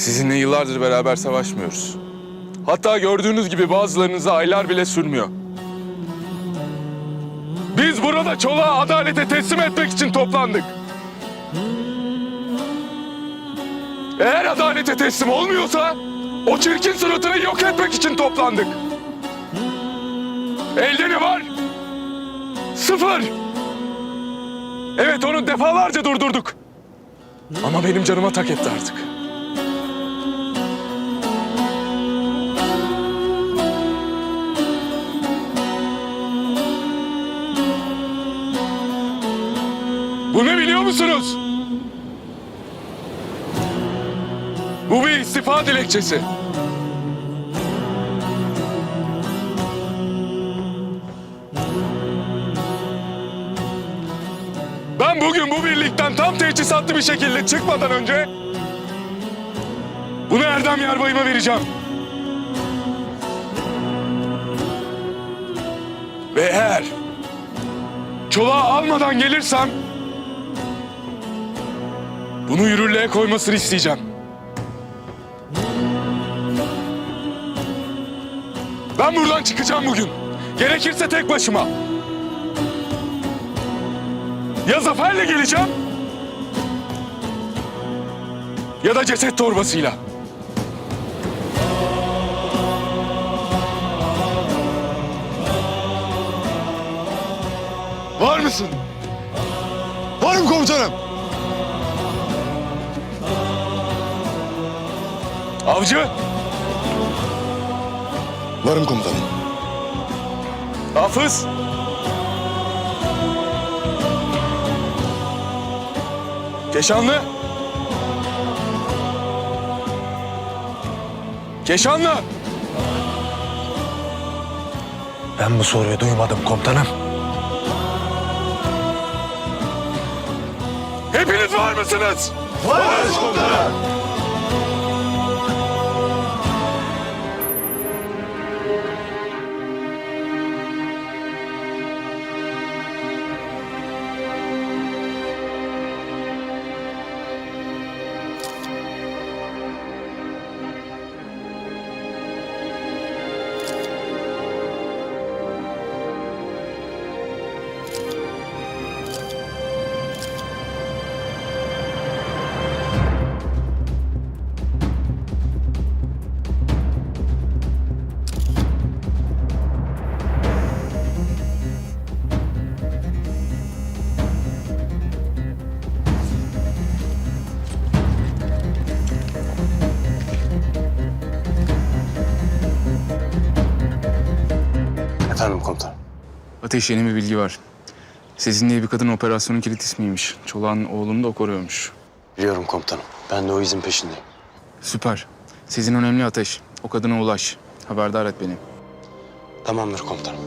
Sizinle yıllardır beraber savaşmıyoruz. Hatta gördüğünüz gibi bazılarınıza aylar bile sürmüyor. Biz burada çoluğa adalete teslim etmek için toplandık. Eğer adalete teslim olmuyorsa o çirkin suratını yok etmek için toplandık. Elde ne var? Sıfır. Evet onu defalarca durdurduk. Ama benim canıma tak etti artık. Musunuz? Bu bir istifa dilekçesi. Ben bugün bu birlikten tam teçhizatlı bir şekilde çıkmadan önce bunu Erdem Yarbay'ıma vereceğim. Ve eğer çoluğa almadan gelirsem bunu yürürlüğe koymasını isteyeceğim. Ben buradan çıkacağım bugün. Gerekirse tek başıma. Ya zaferle geleceğim. Ya da ceset torbasıyla. Var mısın? Varım komutanım. Avcı, Varım komutanım. Hafız. Keşanlı. Keşanlı. Ben bu soruyu duymadım komutanım. Hepiniz var mısınız? Varız komutanım. Ateş yeni bir bilgi var. Sezin diye bir kadın operasyonun kilit ismiymiş. Çolak'ın oğlunu da o koruyormuş. Biliyorum komutanım. Ben de o izin peşindeyim. Süper. Sezin önemli Ateş. O kadına ulaş. Haberdar et beni. Tamamdır komutanım.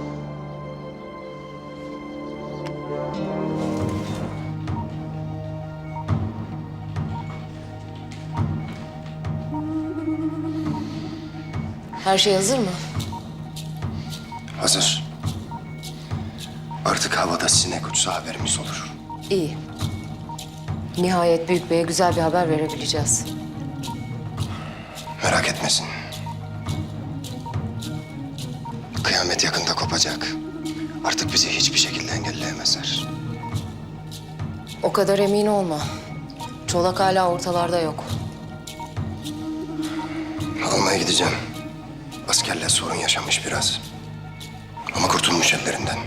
Her şey hazır mı? Hazır. Artık havada sinek uçsa haberimiz olur. İyi. Nihayet Büyük Bey'e güzel bir haber verebileceğiz. Merak etmesin. Kıyamet yakında kopacak. Artık bizi hiçbir şekilde engelleyemezler. O kadar emin olma. Çolak hala ortalarda yok. Almaya gideceğim. Askerler sorun yaşamış biraz. Ama kurtulmuş ellerinden.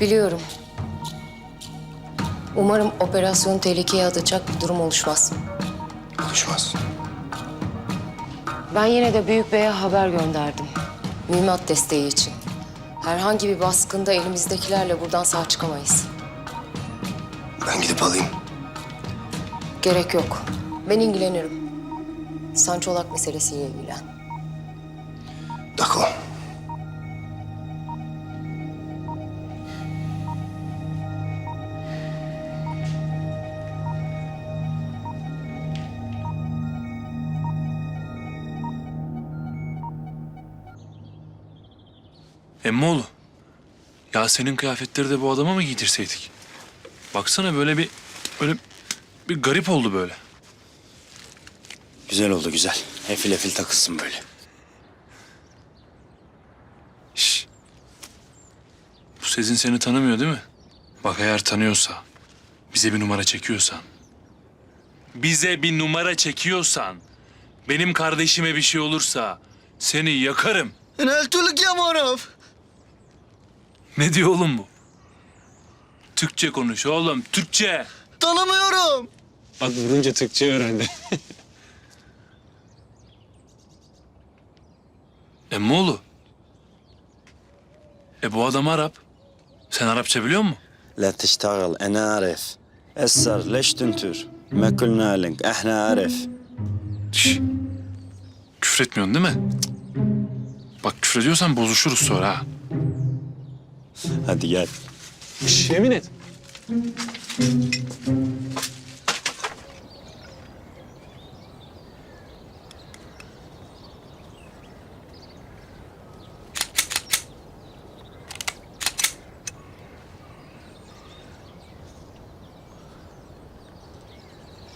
Biliyorum. Umarım operasyon tehlikeye atacak bir durum oluşmaz. Konuşmaz. Ben yine de Büyük Bey'e haber gönderdim. Mühimmat desteği için. Herhangi bir baskında elimizdekilerle buradan sağ çıkamayız. Ben gidip alayım. Gerek yok. Ben ilgilenirim. Sen Çolak meselesiyle ilgilen. Dako. Emmoğlu. Ya senin kıyafetleri de bu adama mı giydirseydik? Baksana böyle bir böyle bir garip oldu böyle. Güzel oldu güzel. Efil efil takılsın böyle. Şş. Bu Sezin seni tanımıyor değil mi? Bak eğer tanıyorsa, bize bir numara çekiyorsan, bize bir numara çekiyorsan, benim kardeşime bir şey olursa seni yakarım. Neltülük ya moruf. Ne diyor oğlum bu? Türkçe konuş oğlum, Türkçe. Tanımıyorum. Bak vurunca Türkçe öğrendi. Emmoğlu. E bu adam Arap. Sen Arapça biliyor musun? La tiştağıl, ene arif. Esser, leş tüntür. Mekulna link, ehna arif. Şş. Küfretmiyorsun değil mi? Cık. Bak küfrediyorsan bozuşuruz sonra ha hadi gel Şş, yemin et.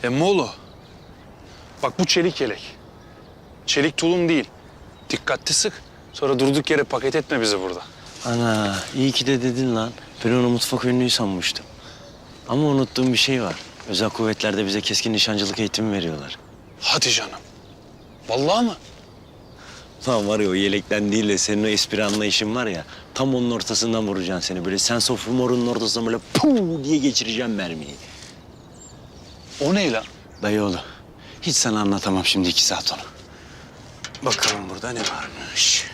Emmoğlu. Bak bu çelik yelek. Çelik tulum değil. Dikkatli sık. Sonra durduk yere paket etme bizi burada. Ana iyi ki de dedin lan ben onu mutfak ünlüyü sanmıştım ama unuttuğum bir şey var özel kuvvetlerde bize keskin nişancılık eğitimi veriyorlar Hadi canım. Vallahi mı? Lan var ya o yelekten değil de senin o espri anlayışın var ya tam onun ortasından vuracaksın seni böyle sen of humorunun ortasından böyle puu diye geçireceğim mermiyi. O ne lan? Dayıoğlu hiç sana anlatamam şimdi iki saat onu. Bakalım burada ne varmış.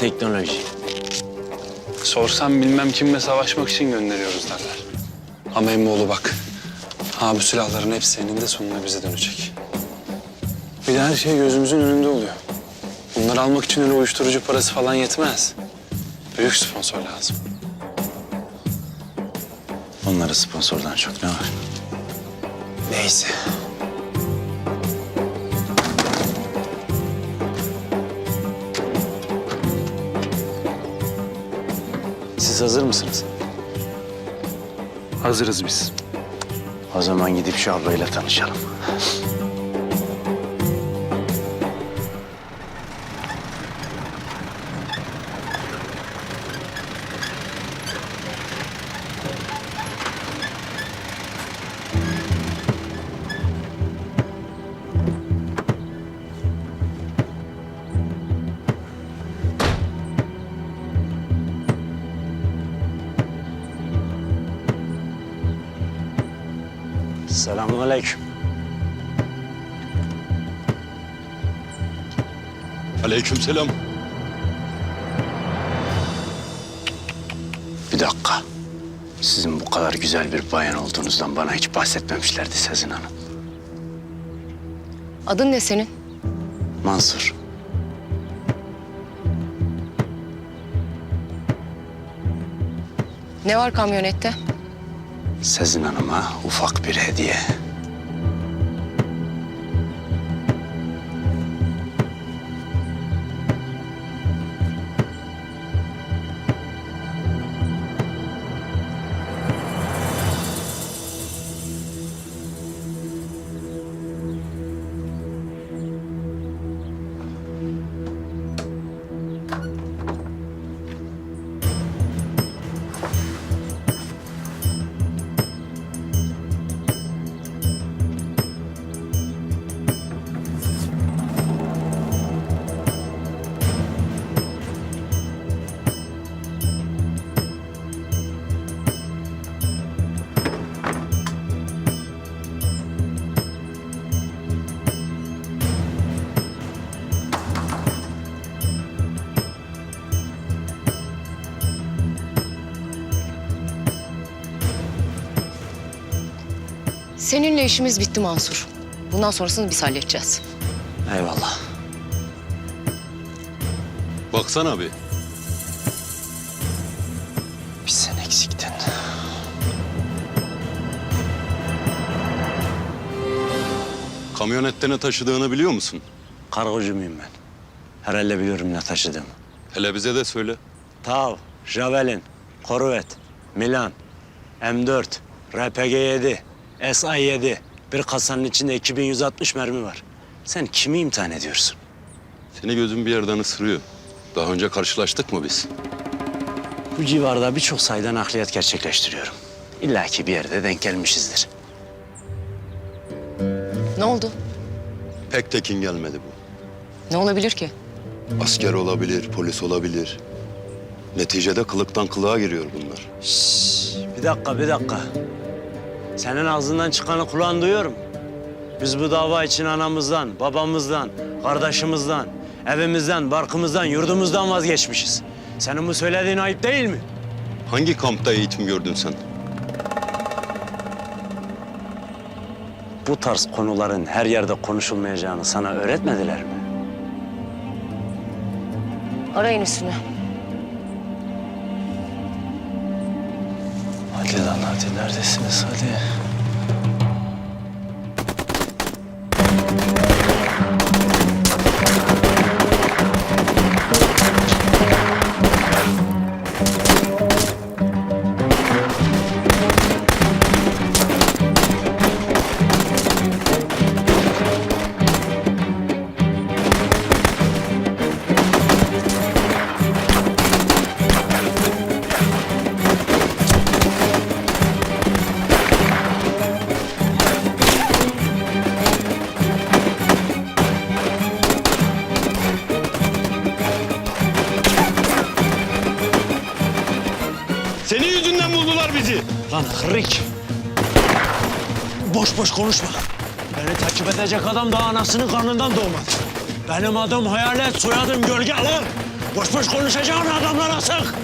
Teknoloji. Sorsam bilmem kimle savaşmak için gönderiyoruz derler. Ama Emmoğlu bak. Ha bu silahların hepsi eninde sonunda bize dönecek. Bir de her şey gözümüzün önünde oluyor. Bunları almak için öyle uyuşturucu parası falan yetmez. Büyük sponsor lazım. Onlara sponsordan çok ne var? Neyse. Siz hazır mısınız? Hazırız biz. O zaman gidip şu ablayla tanışalım. Selamünaleyküm. Aleykümselam. Bir dakika. Sizin bu kadar güzel bir bayan olduğunuzdan bana hiç bahsetmemişlerdi Sezin Hanım. Adın ne senin? Mansur. Ne var kamyonette? Sezin Hanım'a ufak bir hediye. Seninle işimiz bitti Mansur. Bundan sonrasını biz halledeceğiz. Eyvallah. Baksana bir. Bir sen eksiktin. Kamyonette ne taşıdığını biliyor musun? Kargocu muyum ben? Herhalde biliyorum ne taşıdığımı. Hele bize de söyle. Tav, Javelin, Korvet, Milan, M4, RPG-7, SA-7. Bir kasanın içinde 2160 mermi var. Sen kimi imtihan ediyorsun? Seni gözüm bir yerden ısırıyor. Daha önce karşılaştık mı biz? Bu civarda birçok sayıda nakliyat gerçekleştiriyorum. İlla ki bir yerde denk gelmişizdir. Ne oldu? Pek tekin gelmedi bu. Ne olabilir ki? Asker olabilir, polis olabilir. Neticede kılıktan kılığa giriyor bunlar. Bir dakika, bir dakika. Senin ağzından çıkanı kulağın duyuyorum. Biz bu dava için anamızdan, babamızdan, kardeşimizden, evimizden, barkımızdan, yurdumuzdan vazgeçmişiz. Senin bu söylediğin ayıp değil mi? Hangi kampta eğitim gördün sen? Bu tarz konuların her yerde konuşulmayacağını sana öğretmediler mi? Arayın üstünü. Hadi lan hadi neredesiniz hadi. Senin yüzünden buldular bizi. Lan hırrik. Boş boş konuşma. Beni takip edecek adam daha anasının karnından doğmadı. Benim adım hayalet, soyadım gölge lan. Boş boş konuşacağın adamlara sık.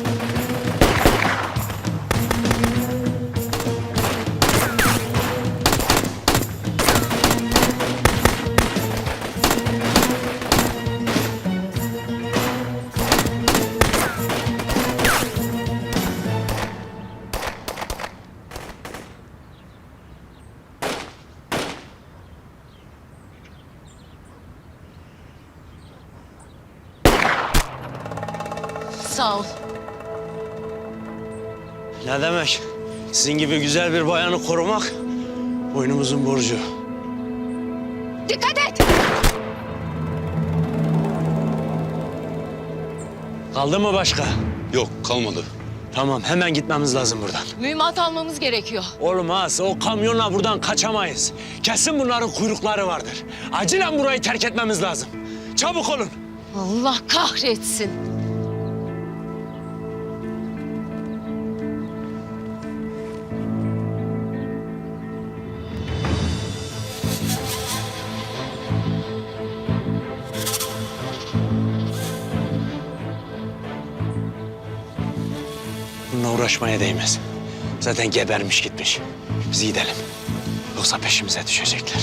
Sağ ol. Ne demek? Sizin gibi güzel bir bayanı korumak boynumuzun borcu. Dikkat et! Kaldı mı başka? Yok kalmadı. Tamam hemen gitmemiz lazım buradan. Mühimmat almamız gerekiyor. Olmaz. O kamyonla buradan kaçamayız. Kesin bunların kuyrukları vardır. Acilen burayı terk etmemiz lazım. Çabuk olun. Allah kahretsin. Uğraşmaya değmez. Zaten gebermiş gitmiş. Biz gidelim. Yoksa peşimize düşecekler.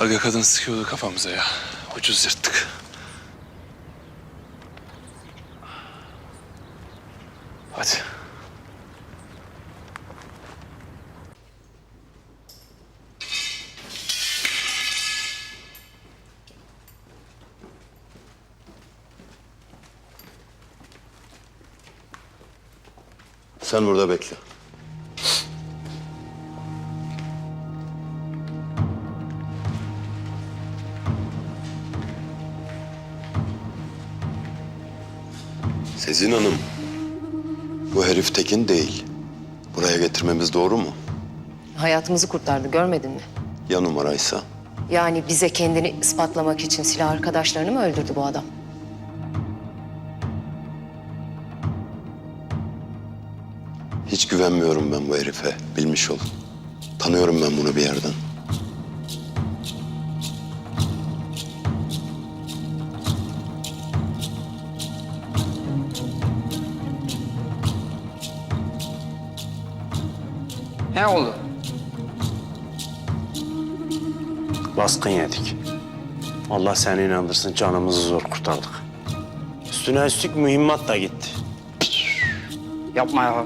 Aga kadın sıkıyordu kafamıza ya. Ucuz yırttık. Hadi. Sen burada bekle. Sezin Hanım, bu herif Tekin değil. Buraya getirmemiz doğru mu? Hayatımızı kurtardı görmedin mi? Ya numaraysa? Yani bize kendini ispatlamak için silah arkadaşlarını mı öldürdü bu adam? Hiç güvenmiyorum ben bu herife. Bilmiş ol. Tanıyorum ben bunu bir yerden. Baskın yedik. Allah seni inandırsın canımızı zor kurtardık. Üstüne üstlük mühimmat da gitti. Yapma ya.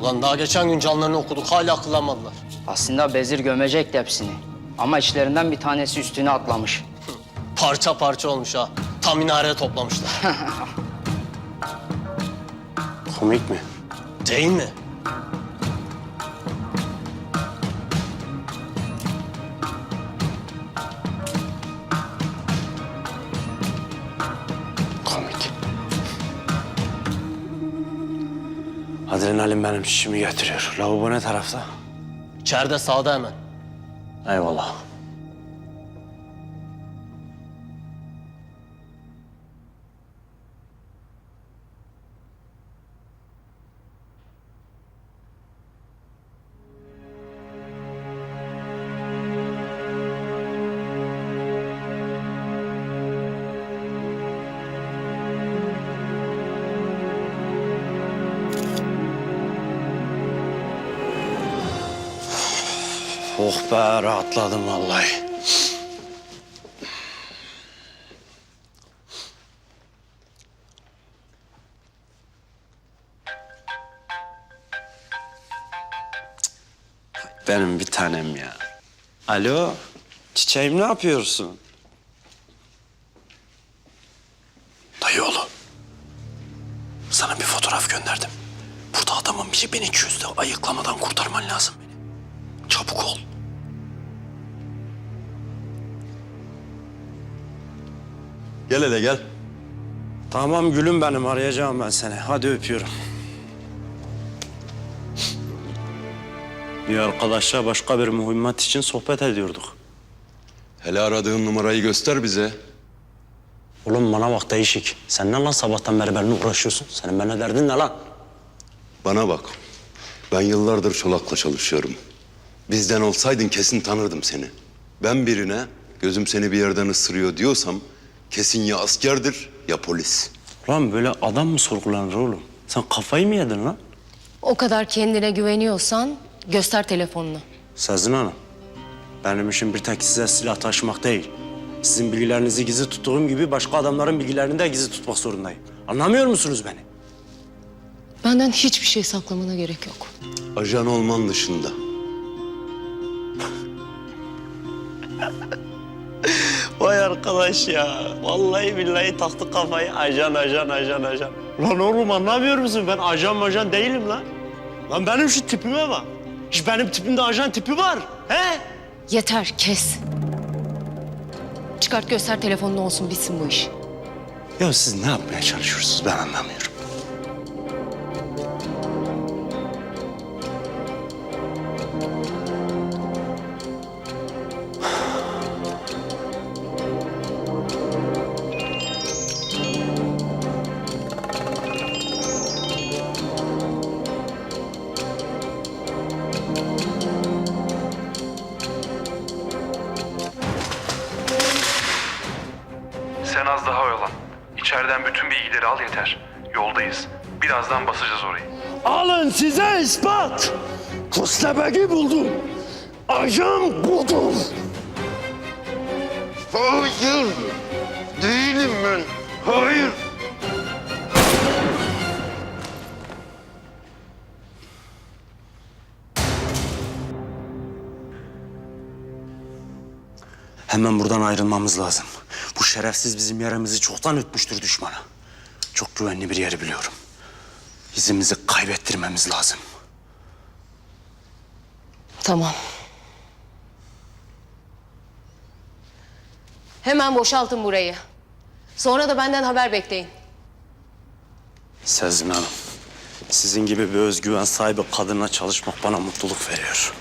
Ulan daha geçen gün canlarını okuduk hala akıllanmadılar. Aslında Bezir gömecekti hepsini. Ama içlerinden bir tanesi üstüne atlamış. Parça parça olmuş ha. Tam minareye toplamışlar. Komik mi? Değil mi? Adrenalin benim şişimi getiriyor. Lavabo ne tarafta? İçeride sağda hemen. Eyvallah. Oh be rahatladım vallahi. Benim bir tanem ya. Alo, çiçeğim ne yapıyorsun? Dayı oğlu. Sana bir fotoğraf gönderdim. Burada adamın biri 1200'de ayıklamadan kurtarman lazım beni. Çabuk ol. Gel hele gel. Tamam gülüm benim arayacağım ben seni. Hadi öpüyorum. Bir arkadaşla başka bir mühimmat için sohbet ediyorduk. Hele aradığın numarayı göster bize. Oğlum bana bak değişik. Sen ne lan sabahtan beri benimle uğraşıyorsun? Senin benimle derdin ne lan? Bana bak. Ben yıllardır Çolak'la çalışıyorum. Bizden olsaydın kesin tanırdım seni. Ben birine gözüm seni bir yerden ısırıyor diyorsam kesin ya askerdir ya polis. Lan böyle adam mı sorgulanır oğlum? Sen kafayı mı yedin lan? O kadar kendine güveniyorsan göster telefonunu. Sezin Hanım, benim işim bir tek size silah taşımak değil. Sizin bilgilerinizi gizli tuttuğum gibi başka adamların bilgilerini de gizli tutmak zorundayım. Anlamıyor musunuz beni? Benden hiçbir şey saklamana gerek yok. Ajan olman dışında. Vay arkadaş ya. Vallahi billahi taktı kafayı. Ajan, ajan, ajan, ajan. Lan oğlum anlamıyor musun? Ben ajan majan değilim lan. Lan benim şu tipime bak. Hiç benim tipimde ajan tipi var. He? Yeter kes. Çıkart göster telefonunu olsun bitsin bu iş. Ya siz ne yapmaya çalışıyorsunuz ben anlamıyorum. Bütün bilgileri al yeter. Yoldayız. Birazdan basacağız orayı. Alın size ispat. Kostebeki buldum. Ajan buldum. Hayır. Değilim ben. Hayır. Hemen buradan ayrılmamız lazım. Bu şerefsiz bizim yerimizi çoktan ütmüştür düşmana. Çok güvenli bir yeri biliyorum. İzimizi kaybettirmemiz lazım. Tamam. Hemen boşaltın burayı. Sonra da benden haber bekleyin. Sezgin Hanım, sizin gibi bir özgüven sahibi kadınla çalışmak bana mutluluk veriyor.